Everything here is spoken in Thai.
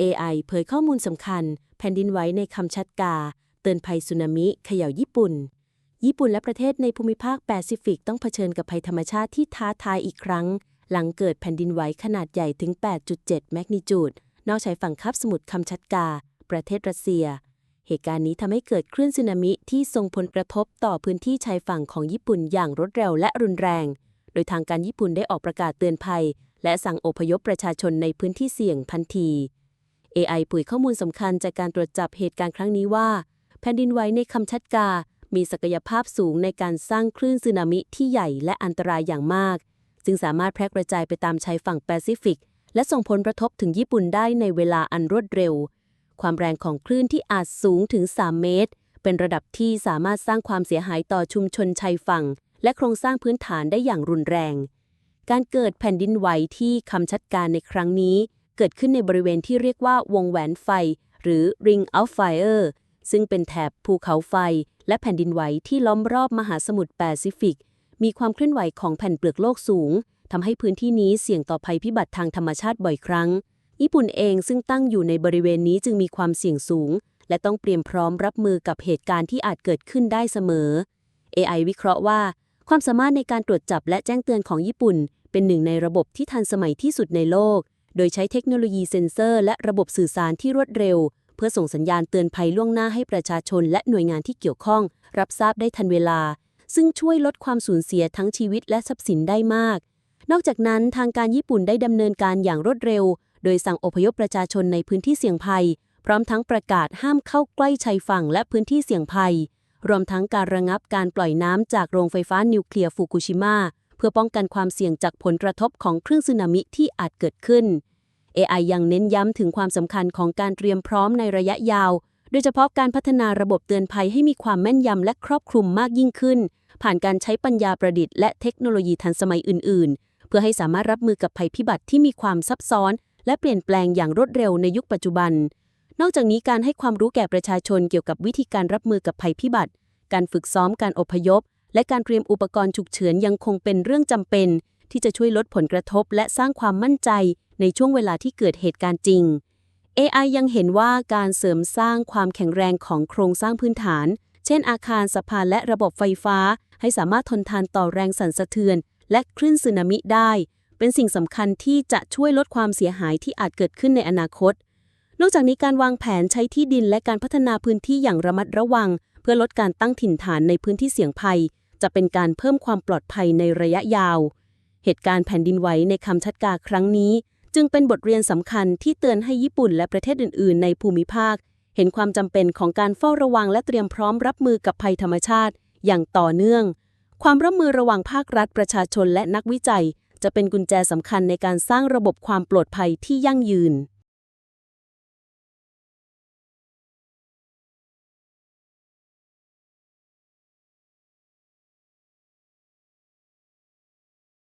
AI เผยข้อมูลสำคัญ แผ่นดินไหวในคำชัดกา เตือนภัยสึนามิเขย่าญี่ปุ่น ญี่ปุ่นและประเทศในภูมิภาคแปซิฟิกต้องเผชิญกับภัยธรรมชาติที่ท้าทายอีกครั้ง หลังเกิดแผ่นดินไหวขนาดใหญ่ถึง 8.7 แมกนิจูด นอกชายฝั่งคาบสมุทรคำชัดกา ประเทศรัสเซีย เหตุการณ์นี้ทำให้เกิดคลื่นสึนามิที่ส่งผลกระทบต่อพื้นที่ชายฝั่งของญี่ปุ่นอย่างรวดเร็วและรุนแรง โดยทางการญี่ปุ่นได้ออกประกาศเตือนภัย และสั่งอพยพประชาชนในพื้นที่เสี่ยงทันที AI ปุ๋ยข้อมูลสำคัญจากการตรวจจับเหตุการณ์ครั้งนี้ว่า แผ่นดินไหวในคำชัดกา มีศักยภาพสูงในการสร้างคลื่นสึนามิที่ใหญ่และอันตรายอย่างมากซึ่งสามารถแพร่กระจายไปตามชายฝั่งแปซิฟิก และส่งผลกระทบถึงญี่ปุ่นได้ในเวลาอันรวดเร็ว ความแรงของคลื่นที่อาจสูงถึง 3 เมตร เป็นระดับที่สามารถสร้างความเสียหายต่อชุมชนชายฝั่ง และโครงสร้างพื้นฐานได้อย่างรุนแรงการเกิดแผ่นดินไหวที่คำชัดการในครั้งนี้ เกิดขึ้นในบริเวณที่เรียกว่าวงแหวนไฟ หรือ Ring of Fire ซึ่งเป็นแถบภูเขาไฟ และแผ่นดินไหวที่ล้อมรอบมหาสมุทรแปซิฟิก มีความเคลื่อนไหวของแผ่นเปลือกโลกสูงทำให้พื้นที่นี้เสี่ยงต่อภัยพิบัติทางธรรมชาติบ่อยครั้ง ญี่ปุ่นเองซึ่งตั้งอยู่ในบริเวณนี้จึงมีความเสี่ยงสูง และต้องเตรียมพร้อมรับมือกับเหตุการณ์ที่อาจเกิดขึ้นได้เสมอ AI วิเคราะห์ว่า ความสามารถในการตรวจจับและแจ้งเตือนของญี่ปุ่น เป็นหนึ่งในระบบที่ทันสมัยที่สุดในโลก โดยใช้เทคโนโลยีเซ็นเซอร์ และระบบสื่อสารที่รวดเร็ว เพื่อส่งสัญญาณเตือนภัยล่วงหน้าให้ประชาชน และหน่วยงานที่เกี่ยวข้อง รับทราบได้ทันเวลา ซึ่งช่วยลดความสูญเสียทั้งชีวิตและทรัพย์สินได้มาก นอกจากนั้นทางการญี่ปุ่นได้ดำเนินการอย่างรวดเร็ว โดยสั่งอพยพประชาชนในพื้นที่เสี่ยงภัย พร้อมทั้งประกาศห้ามเข้าใกล้ชายฝั่งและพื้นที่เสี่ยงภัย รวมทั้งการระงับการปล่อยน้ำจากโรงไฟฟ้านิวเคลียร์ฟุกุชิมะ เพื่อป้องกันความเสี่ยงจากผลกระทบของคลื่นสึนามิที่อาจเกิดขึ้น AI ยังเน้นย้ำถึงความสำคัญของการเตรียมพร้อมในระยะยาว โดยเฉพาะการพัฒนาระบบเตือนภัยให้มีความแม่นยำและครอบคลุมมากยิ่งขึ้น ผ่านการใช้ปัญญาประดิษฐ์และเทคโนโลยีทันสมัยอื่น ๆ เพื่อให้สามารถรับมือกับภัยพิบัติที่มีความซับซ้อน และเปลี่ยนแปลงอย่างรวดเร็วในยุคปัจจุบัน นอกจากนี้การให้ความรู้แก่ประชาชนเกี่ยวกับวิธีการรับมือกับภัยพิบัติ การฝึกซ้อมการอพยพ และการเตรียมอุปกรณ์ฉุกเฉินยังคงเป็นเรื่องจำเป็น ที่จะช่วยลดผลกระทบ และสร้างความมั่นใจในช่วงเวลาที่เกิดเหตุการณ์จริง AI ยังเห็นว่าการเสริมสร้างความแข็งแรงของโครงสร้างพื้นฐาน เช่น อาคารสะพานและระบบไฟฟ้า ให้สามารถทนทานต่อแรงสั่นสะเทือน และคลื่นสึนามิได้ เป็นสิ่งสำคัญที่จะช่วยลดความเสียหายที่อาจเกิดขึ้นในอนาคต นอกจากนี้การวางแผนใช้ที่ดินและการพัฒนาพื้นที่อย่างระมัดระวัง เพื่อลดการตั้งถิ่นฐานในพื้นที่เสี่ยงภัย จะเป็นการเพิ่มความปลอดภัยในระยะยาว เหตุการณ์แผ่นดินไหวในคำชัดกาครั้งนี้ จึงเป็นบทเรียนสำคัญที่เตือนให้ญี่ปุ่นและประเทศอื่น ๆ ในภูมิภาค เห็นความจำเป็นของการเฝ้าระวังและเตรียมพร้อมรับมือกับภัยธรรมชาติ อย่างต่อเนื่อง ความร่วมมือระหว่างภาครัฐประชาชนและนักวิจัย จะเป็นกุญแจสำคัญในการสร้างระบบความปลอดภัยที่ยั่งยืน